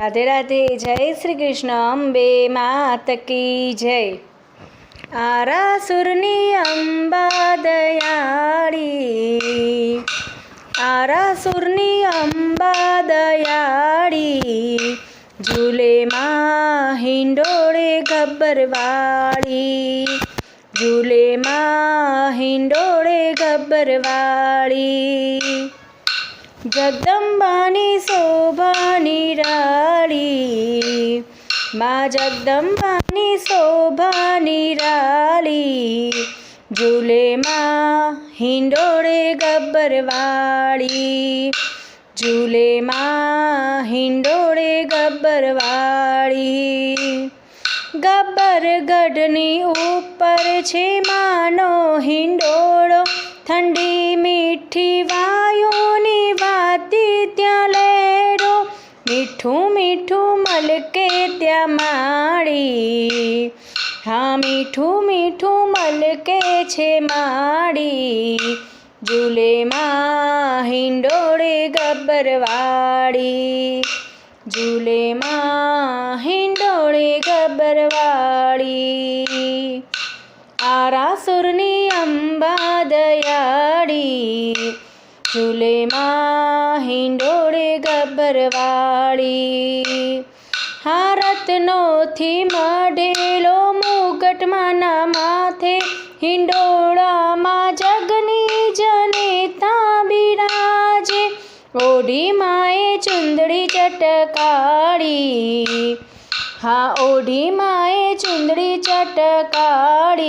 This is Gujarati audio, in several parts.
રાધે રાધે, જય શ્રી કૃષ્ણ, અંબે માત કી જય. આરાસુરની અંબા દયાળી આરાસુરની અંબા દયાળી, ઝૂલે માં હિંડોળે ગબ્બરવાળી, ઝૂલે માં હિંડોળે ગબ્બરવાળી. જગદંબાની શોભા મા જગદંબાની શોભા નિરાલી ઝૂલે માં હિંડોળે ગબ્બરવાળી, ઝૂલે માં હિંડોળે ગબ્બરવાળી. ગબ્બર ગઢની ઉપર છે માનો હિંડોળો, ઠંડી મીઠી વાયુની વાતી ત્યાં લેરો મીઠું મીઠું મલકે ત્યાં માળી. હા, મીઠું મીઠું મલકે છે માળી. ઝૂલેમાં હિંડોળે ગબરવાળી ઝૂલેમાં હિંડોળે ગબરવાળી આરાસુરની અંબા દયાળી. ઝૂલેમાં હિંડોળે ગબ્બરવાળી. હા રત્નોથી મઢેલો મુગટમાંના માથે હિંડોળામાં જગની જનેતા બિરાજે ઓઢી માએ ચુંદડી ચટકાળી હા, ઓઢી માએ ચુંદડી ચટકાળી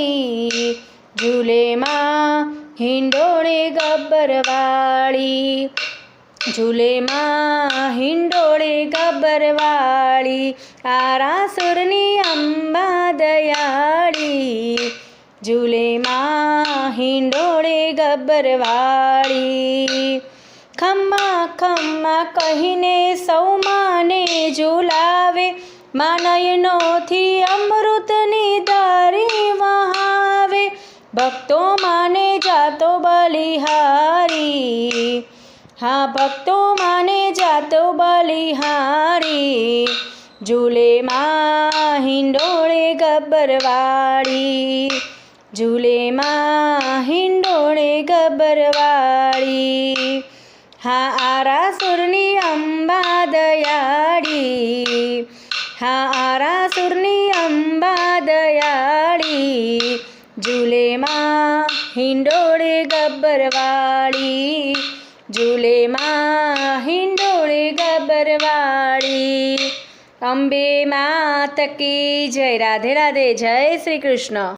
ઝૂલેમાં હિંડોળે ગબ્બરવાળી ઝૂલે માં હિંડોળે ગબરવાળી આરાસુરની અંબા દયાળી ઝૂલે માં હિંડોળે ગબરવાળી. ખમ્મા ખમ્મા કહીને સૌ માને ઝૂલાવે, માનયનોથી અમૃતની હા, ભક્તો માને જાતો બલિહારી. ઝૂલે માં હિંડોળે ગબ્બરવાળી. ઝૂલે માં હિંડોળે ગબ્બરવાળી. હા આરાસુરની અંબા દયાળી. હા આરાસુરની અંબા દયાળી. ઝૂલે માં હિંડોળે ગબ્બરવાળી. ઝૂલે માં હિંડોળે ગબરવાળી. અંબે માત જય. રાધે રાધે જય શ્રી કૃષ્ણ.